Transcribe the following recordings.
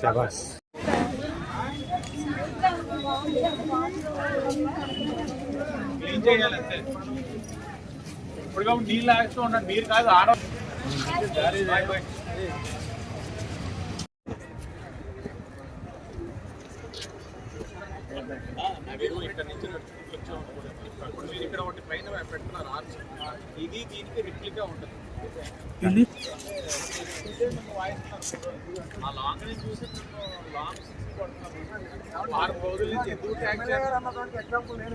శబాస్ clean చేయాలి అంతే ఇప్పుడు నీళ్ళు ఆడుతూ ఉండండి మీరు కాదు ఆడ ఇక్కడ ఒకటి పైన ఆర్చ్ ఇది దీనికి రిప్లికా ఉంటుంది. ఆ లాంగ్ నుంచి చూసి లాంగ్ సిక్స్ కొడుతున్నారు ఆరు రోజుల నుంచి ఎందుకు ట్యాక్స్ చేస్తారు ఫర్దర్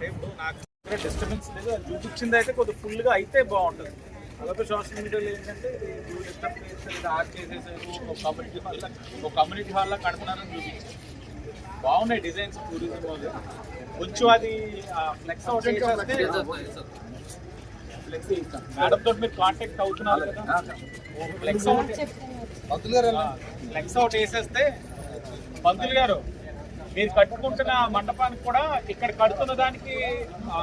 క్లోజ్ చేయండి. డిస్టర్బెన్స్ లేదు. అది చూపించింది అయితే కొద్దిగా ఫుల్గా అయితే బాగుంటుంది. అలాగే సోషల్ మీడియాలో ఏంటంటే డిస్టర్బ్ చేస్తారు ఆర్ట్ చేసేసారు. ఒక కమ్యూనిటీ హాల్ ఒక కమ్యూనిటీ హాల్లో కడుతున్నారని చూపించారు. బాగున్నాయి డిజైన్స్ టూరిజం కొంచెం అది ఫ్లెక్స్ అవుట్ ఫ్లెక్స్ మేడం తోటి మీరు కాంటాక్ట్ అవుతున్నారు కదా? ఫ్లెక్స్ అవుట్ ఫ్లెక్స్ అవుట్ వేసేస్తే పంతులు గారు మీరు కట్టుకుంటున్న మండపానికి కూడా ఇక్కడ కడుతున్న దానికి ఆ,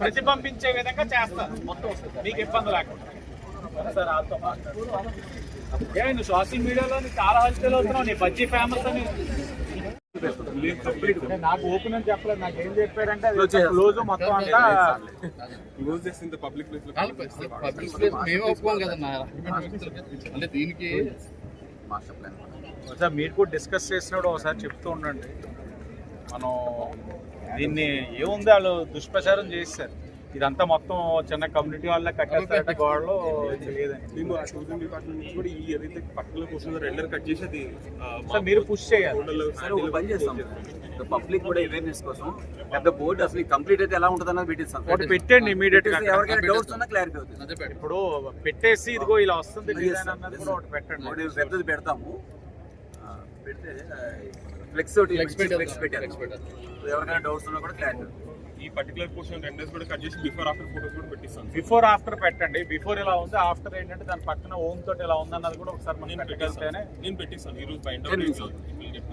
ప్రతిబింబించే విధంగా చేస్తారు. మొత్తం మీకు ఇబ్బంది లేకుండా. సార్ వాళ్ళతో మాట్లాడు ఏ నువ్వు సోషల్ మీడియాలో చాలా హల్చల్ అవుతున్నావు. నీ బజ్జీ ఫేమస్ అని. నాకు ఓపెన్ అని చెప్పలేదు. నాకు ఏం చెప్పారంటే క్లోజ్ మొత్తం అంతా. క్లోజ్ చేసింది పబ్లిక్ ప్లేస్లో పబ్లిక్ ప్లేస్ మేము ఒప్పుకోం కదన్నా అంటే దీనికి ఒకసారి మీరు కూడా డిస్కస్ చేసినప్పుడు ఒకసారి చెప్తూ ఉండండి. మనం దీన్ని ఏముంది వాళ్ళు దుష్ప్రచారం చేస్తారు ఇదంతా మొత్తం చిన్న కమ్యూనిటీ వాళ్ళ కట్టేస్తారు. గోడలో ఇది లేదని మేము ఆ టూరిజం డిపార్ట్మెంట్ నుంచి కూడా ఈ ఏదైతే పక్కన కూర్చున్న రెండర్ కట్ చేసి అది ఆ, సార్ మీరు పుష్ చేయాలి. కొండలు, సరే ఒక పని చేస్తాం. పబ్లిక్ కూడా అవేర్నెస్ కోసం పెద్ద బోర్డు అసలు కంప్లీట్ అయితే ఎలా ఉంటుంది అన్నది పెట్టిస్తాం. ఒకటి పెట్టండి ఇమీడియట్గా. ఎవరికైనా డౌట్స్ ఉన్నా క్లారిటీ అవుతుంది. ఇప్పుడు పెట్టేసి ఇదిగో ఇలా వస్తుంది డిజైన్ అన్నది కూడా ఒకటి పెట్టండి. పెద్దది పెడతాము. పెడితే ఫ్లెక్స్ ఒకటి. ఫ్లెక్స్ పెట్టారు. ఎవరికైనా డౌట్స్ ఉన్నా కూడా క్లారిటీ ఈ పర్టికులర్ పోర్షన్ రెండర్స్ కూడా కట్ చేసి బిఫోర్ ఆఫ్టర్ ఫోటోస్ కూడా పెట్టిస్తాను. బిఫోర్ ఆఫ్టర్ పెట్టండి. బిఫోర్ ఇలా ఉంది ఆఫ్టర్ ఏంటంటే దాని పక్కన ఓం తోటి ఇలా ఉంది అన్నది కూడా ఒకసారి మనం నేను పెట్టిస్తాను. నేను పెట్టిస్తాను. ఈ రోజు minutes.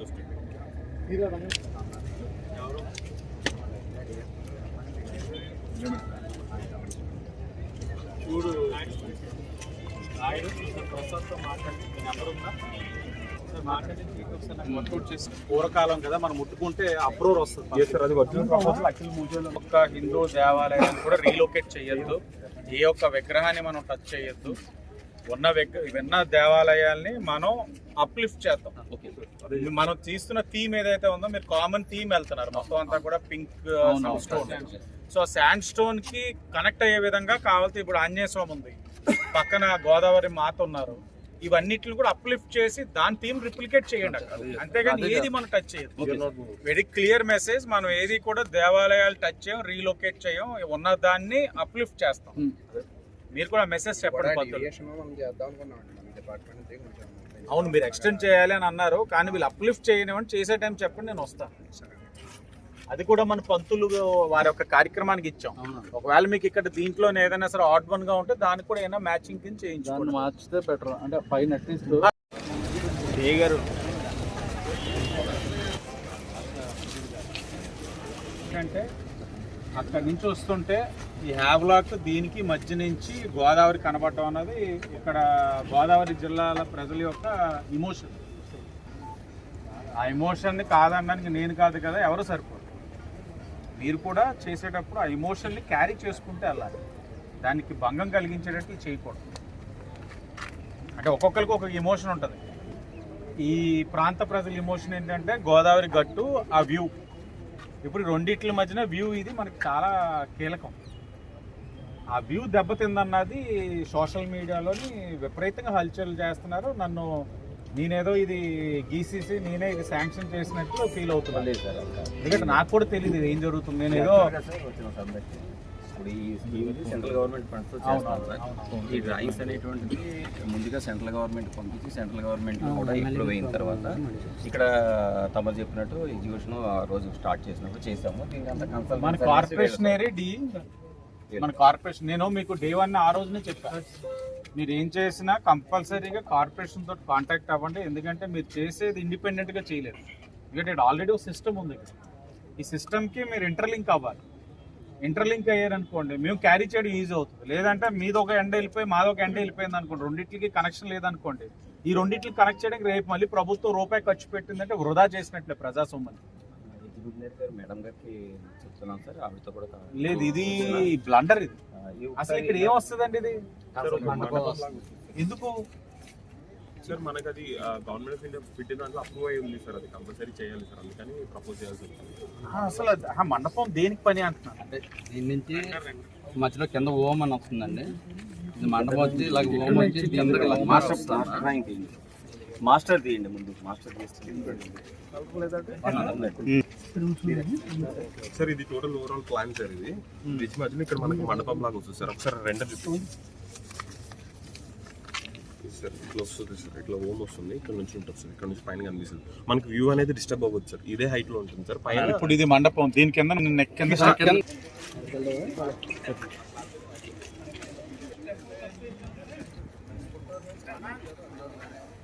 చూడు. ఆయన ప్రసాద్తో మాట్లాడి నెంబర్ ఉందా? పూర్వకాలం కదా మనం ముట్టుకుంటే అప్రూవర్ వస్తుంది ఒక్క హిందూ దేవాలయాన్ని కూడా రీలొకేట్ చేయొద్దు ఏ ఒక్క విగ్రహాన్ని మనం టచ్ చేయొద్దు. ఉన్న విగ్ర ఉన్న దేవాలయాల్ని మనం అప్లిఫ్ట్ చేద్దాం. మనం తీస్తున్న థీమ్ ఏదైతే ఉందో మీరు కామన్ థీమ్ వెళ్తున్నారు. మొత్తం అంతా కూడా పింక్ స్టోన్ సో శాండ్ స్టోన్కి కనెక్ట్ అయ్యే విధంగా కావాల్సి ఇప్పుడు ఆంజనేయ స్వామి ఉంది. పక్కన గోదావరి మాత ఉన్నారు. ఇవన్నిటిని కూడా అప్లిఫ్ట్ చేసి దాని థీమ్ రిప్లికేట్ చేయండి అక్కడ. అంతేగాని ఏది మనం టచ్ చేయదు. వెరీ క్లియర్ మెసేజ్ మనం ఏది కూడా దేవాలయాలు టచ్ చేయం రీలొకేట్ చేయం ఉన్న దాన్ని అప్లిఫ్ట్ చేస్తాం మీరు కూడా మెసేజ్ చెప్పండి. అవును మీరు ఎక్స్టెండ్ చేయాలి అని అన్నారు కానీ వీళ్ళు అప్లిఫ్ట్ చేయనివ్వండి చేసే టైం చెప్పండి నేను వస్తాను. అది కూడా మన పంతులు వారి యొక్క కార్యక్రమానికి ఇచ్చాం. ఒకవేళ మీకు ఇక్కడ దీంట్లో ఏదైనా సరే ఆడ్ వన్గా ఉంటే దానికి కూడా ఏదైనా మ్యాచింగ్ కింద దాన్ని చేయించుకోండి మార్చితే బెటర్ అంటే పైన అట్లీస్ట్ గారు. అంటే అక్కడి నుంచి వస్తుంటే ఈ హ్యావ్లాక్ దీనికి మధ్య నుంచి గోదావరి కనబడటం అన్నది ఇక్కడ గోదావరి జిల్లాల ప్రజల యొక్క ఇమోషన్ ఆ ఎమోషన్ని కాదనడానికి నేను కాదు కదా ఎవరు సరిపోదు మీరు కూడా చేసేటప్పుడు ఆ ఎమోషన్ని క్యారీ చేసుకుంటే వెళ్ళాలి దానికి భంగం కలిగించేటట్టు చేయకూడదు. అంటే ఒక్కొక్కరికి ఒక ఎమోషన్ ఉంటుంది. ఈ ప్రాంత ప్రజల ఎమోషన్ ఏంటంటే గోదావరి గట్టు ఆ వ్యూ ఇప్పుడు రెండిట్ల మధ్యన వ్యూ ఇది మనకి చాలా కీలకం. ఆ వ్యూ దెబ్బతిందన్నది సోషల్ మీడియాలోని విపరీతంగా హల్చల్ చేస్తున్నారు. నన్ను నేనేదో ఇది గీసీసీ నేనే ఇది శాంక్షన్ చేసినట్లు ఫీల్ అవుతున్నాను. ఎందుకంటే నాకు కూడా తెలియదు ఇది ఏం జరుగుతుంది. నేను ఏదో ఇప్పుడు ఈ స్కీమ్ సెంట్రల్ గవర్నమెంట్ ఫండ్స్ చేస్తాం సార్. ఈ డ్రాయింగ్స్ అనేటువంటిది ముందుగా సెంట్రల్ గవర్నమెంట్ పంపించి సెంట్రల్ గవర్నమెంట్ కూడా ఇంప్రూవ్ అయిన తర్వాత ఇక్కడ తమరు చెప్పినట్టు ఎగ్జిబిషన్ ఆ రోజు స్టార్ట్ చేసినప్పుడు చేసాము దీనికి అంతా మన కార్పొరేషన్ ఏరియా మన కార్పొరేషన్ నేను మీకు డే వన్ ఆ రోజునే చెప్పాను మీరు ఏం చేసినా కంపల్సరీగా కార్పొరేషన్ తోటి కాంటాక్ట్ అవ్వండి. ఎందుకంటే మీరు చేసేది ఇండిపెండెంట్గా చేయలేదు ఎందుకంటే ఆల్రెడీ ఒక సిస్టమ్ ఉంది ఇక్కడ. ఈ సిస్టమ్కి మీరు ఇంటర్లింక్ అవ్వాలి. ఇంటర్లింక్ అయ్యారనుకోండి మేము క్యారీ చేయడం ఈజీ అవుతుంది. లేదంటే మీది ఒక ఎండ వెళ్ళిపోయి మాది ఒక ఎండ వెళ్ళిపోయింది అనుకోండి రెండింటికి కనెక్షన్ లేదనుకోండి ఈ రెండింటికి కనెక్ట్ చేయడానికి రేపు మళ్ళీ ప్రభుత్వం రూపాయి ఖర్చు పెట్టిందంటే వృధా చేసినట్లే ప్రజాసొమ్మని గారు మేడం గారికి చెప్తున్నాం సార్. ఆవిడతో కూడా లేదు ఇది బ్లండర్ ఇది. అసలు ఇక్కడ ఏం వస్తుందండి ఇది? ఎందుకు? సార్ మనకి అది గవర్నమెంట్ ఆఫ్ ఇండియా పెట్టిన దాంట్లో అప్రూవ్ అయి ఉంది సార్. అది కంపల్సరీ చేయాలి సార్. అందుకని ప్రపోజ్ చేయాల్సి వచ్చింది. ఆ, అసలు ఆ మండపం దేనికి పని అంటున్నాను అంటే దీని నుంచి మధ్యలో కింద ఓం అని వస్తుందండి. ఇది మండపం వచ్చి ఇలా ఓం వచ్చి మాస్టర్. మాస్టర్ తీయండి మాస్టర్ తీయండి ముందు మాస్టర్ సార్ ఇది టోటల్ ఓవరాల్ ప్లాన్ సార్ ఇది. బ్రిడ్జ్ మధ్యలో ఇక్కడ మనకి మండపం లాగా వస్తుంది సార్. ఒకసారి రెండు సార్ ఇట్లా వస్తుంది సార్. ఇట్లా ఓమ్ వస్తుంది. ఇక్కడ నుంచి ఉంటుంది సార్. ఇక్కడ నుంచి పైన కనిపిస్తుంది. మనకి వ్యూ అనేది డిస్టర్బ్ అవ్వదు సార్. ఇదే హైట్లో ఉంటుంది సార్. పైన ఇప్పుడు ఇది మండపం. దీని కింద నెక్ కింద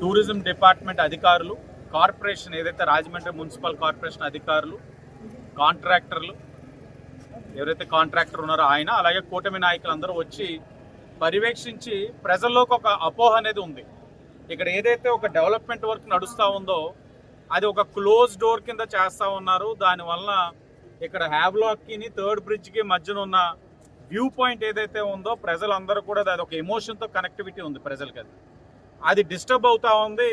టూరిజం డిపార్ట్మెంట్ అధికారులు కార్పొరేషన్ ఏదైతే రాజమండ్రి మున్సిపల్ కార్పొరేషన్ అధికారులు కాంట్రాక్టర్లు ఎవరైతే కాంట్రాక్టర్ ఉన్నారో ఆయన అలాగే కూటమి నాయకులు అందరూ వచ్చి పర్యవేక్షించి ప్రజల్లోకి ఒక అపోహ అనేది ఉంది. ఇక్కడ ఏదైతే ఒక డెవలప్మెంట్ వర్క్ నడుస్తూ ఉందో అది ఒక క్లోజ్ డోర్ కింద చేస్తూ ఉన్నారు. దానివల్ల ఇక్కడ హ్యాబ్లాక్కిని థర్డ్ బ్రిడ్జ్కి మధ్యన ఉన్న వ్యూ పాయింట్ ఏదైతే ఉందో ప్రజలందరూ కూడా అది ఒక ఎమోషన్తో కనెక్టివిటీ ఉంది ప్రజలకి అది. అది డిస్టర్బ్ అవుతూ ఉంది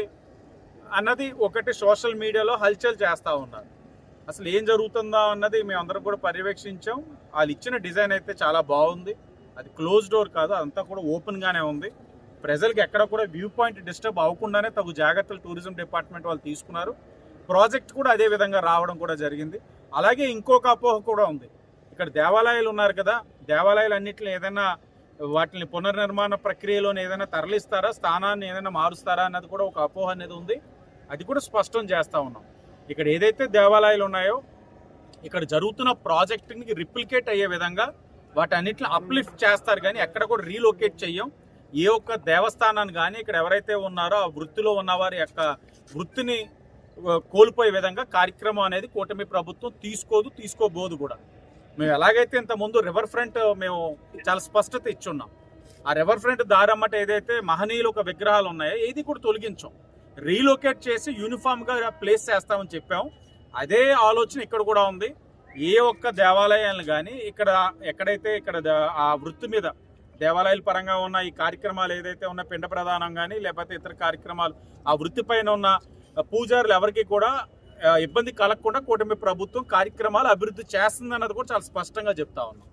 అన్నది ఒకటి సోషల్ మీడియాలో హల్చల్ చేస్తూ ఉన్నారు. అసలు ఏం జరుగుతుందా అన్నది మేము కూడా పర్యవేక్షించాం. వాళ్ళు ఇచ్చిన డిజైన్ అయితే చాలా బాగుంది. అది క్లోజ్ డోర్ కాదు అదంతా కూడా ఓపెన్గానే ఉంది. ప్రజలకు ఎక్కడ కూడా వ్యూ పాయింట్ డిస్టర్బ్ అవ్వకుండానే తగు జాగ్రత్తలు టూరిజం డిపార్ట్మెంట్ వాళ్ళు తీసుకున్నారు. ప్రాజెక్ట్ కూడా అదే విధంగా రావడం కూడా జరిగింది. అలాగే ఇంకొక అపోహ కూడా ఉంది. ఇక్కడ దేవాలయాలు ఉన్నారు కదా దేవాలయాలు అన్నింటిని ఏదైనా వాటిని పునర్నిర్మాణ ప్రక్రియలోనే ఏదైనా తరలిస్తారా స్థానాన్ని ఏదైనా మారుస్తారా అన్నది కూడా ఒక అపోహ అనేది ఉంది. అది కూడా స్పష్టం చేస్తూ ఉన్నాం. ఇక్కడ ఏదైతే దేవాలయాలు ఉన్నాయో ఇక్కడ జరుగుతున్న ప్రాజెక్ట్ని రిప్లికేట్ అయ్యే విధంగా వాటన్నిటిని అప్లిఫ్ట్ చేస్తారు కానీ ఎక్కడ కూడా రీలొకేట్ చెయ్యం. ఏ ఒక్క దేవస్థానాన్ని కానీ ఇక్కడ ఎవరైతే ఉన్నారో ఆ వృత్తిలో ఉన్నవారి యొక్క వృత్తిని కోల్పోయే విధంగా కార్యక్రమం అనేది కూటమి ప్రభుత్వం తీసుకోదు తీసుకోబోదు కూడా. మేము ఎలాగైతే ఇంత ముందు రివర్ ఫ్రంట్ మేము చాలా స్పష్టత ఇచ్చున్నాం. ఆ రివర్ ఫ్రంట్ దారమ్మట ఏదైతే మహనీయులు ఒక విగ్రహాలు ఉన్నాయో ఏది కూడా తొలగించాం. రీలొకేట్ చేసి యూనిఫామ్గా ప్లేస్ చేస్తామని చెప్పాం. అదే ఆలోచన ఇక్కడ కూడా ఉంది. ఏ ఒక్క దేవాలయాలను కానీ ఇక్కడ ఎక్కడైతే ఇక్కడ ఆ వృత్తి మీద దేవాలయాల పరంగా ఉన్న ఈ కార్యక్రమాలు ఏదైతే ఉన్న పిండ ప్రధానం కానీ లేకపోతే ఇతర కార్యక్రమాలు ఆ వృత్తి పైన ఉన్న పూజారులు ఎవరికి కూడా ఇబ్బంది కలగకుండా కూటమి ప్రభుత్వం కార్యక్రమాలు అభివృద్ధి చేస్తుంది అన్నది కూడా చాలా స్పష్టంగా చెప్తా ఉన్నాం.